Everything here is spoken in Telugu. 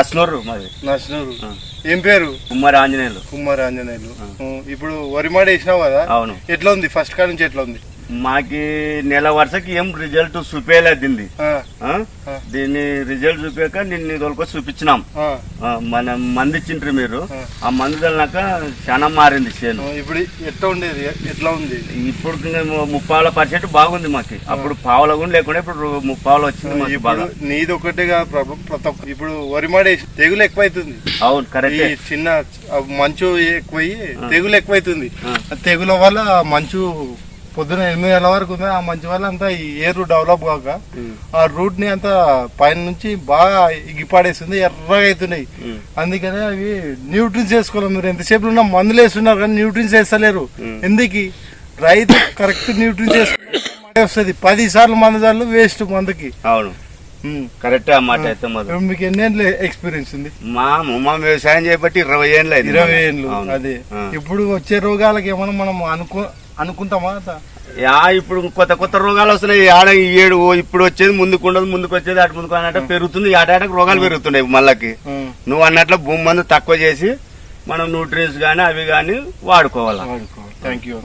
అస్నూరు మాది నర్సనూరు. ఏం పేరు? కుమ్మరి ఆంజనేయులు కుమార్ ఆంజనేయులు ఇప్పుడు వరి మాడ వేసినావు కదా? అవును. ఎట్లా ఉంది? ఫస్ట్ కాడ నుంచి ఎట్లా ఉంది? మాకి నెల వరుసకి ఏం రిజల్ట్ చూపేయలేదు దీన్ని. రిజల్ట్ చూపాక నిన్ను తోలుకొని చూపించినాం. మన మంది ఇచ్చిండ్రు మీరు. ఆ. మందు తగినాక చాలా మారింది చేను. ఇప్పుడు ఎట్లా ఉండేది? ఎట్లా ఉంది? ఇప్పుడు ముప్పావుల పర్సెంట్ బాగుంది మాకు. అప్పుడు పావుల కూడా లేకుండా ఇప్పుడు ముప్పావుల వచ్చింది మాకు బాగా. నీది ఒకటేగా ప్రతి ఒక్క ఇప్పుడు వరి మాడ వేసి తెగులు ఎక్కువైతుంది. అవును కరెక్టే. చిన్న మంచు ఎక్కువయ్యి తెగులు ఎక్కువైతుంది. తెగుల వల్ల మంచు పొద్దున ఎనిమిది గంటల వరకు ఉంది ఆ మంచు వల్ల అంతా ఈ ఏరు డెవలప్ కాక. ఆ రూట్ని అంతా పైన నుంచి బాగా ఇగిపాడేస్తుంది ఎర్రగా అవుతున్నాయి. అందుకనే అవి న్యూట్రిన్స్ వేసుకోవాలి మీరు ఎంతసేపు ఉన్నా మందులు వేస్తున్నారు కానీ న్యూట్రిన్స్ వేస్తలేరు. ఎందుకు రైతు కరెక్ట్ న్యూట్రిన్స్ వేసుకుంటే వస్తుంది పది సార్లు మందు సార్లు వేస్ట్ మందుకి అవును. కరెక్టే ఆ మాట అయితే మీకు ఎన్ని ఎక్స్పీరియన్స్ ఉంది మా మా వ్యవసాయం చేయబట్టి ఇరవై ఏళ్ళు ఇరవై. ఏళ్ళు. అదే. ఇప్పుడు వచ్చే రోగాలకి ఏమన్నా మనం అనుకో అనుకుంటామా? యా ఇప్పుడు కొత్త కొత్త రోగాలు వస్తున్నాయి. ఆడ ఈ ఏడు ఇప్పుడు వచ్చేది ముందుకు ఉండదు ముందుకు వచ్చేది అటు ముందుకు అన్నట్టు పెరుగుతుంది. ఏడాటకు రోగాలు పెరుగుతున్నాయి మళ్ళకి. నువ్వు అన్నట్లు భూమి మందు తక్కువ చేసి మనం న్యూట్రియన్స్ గానీ అవి గానీ వాడుకోవాలి? వాడుకో థ్యాంక్ యూ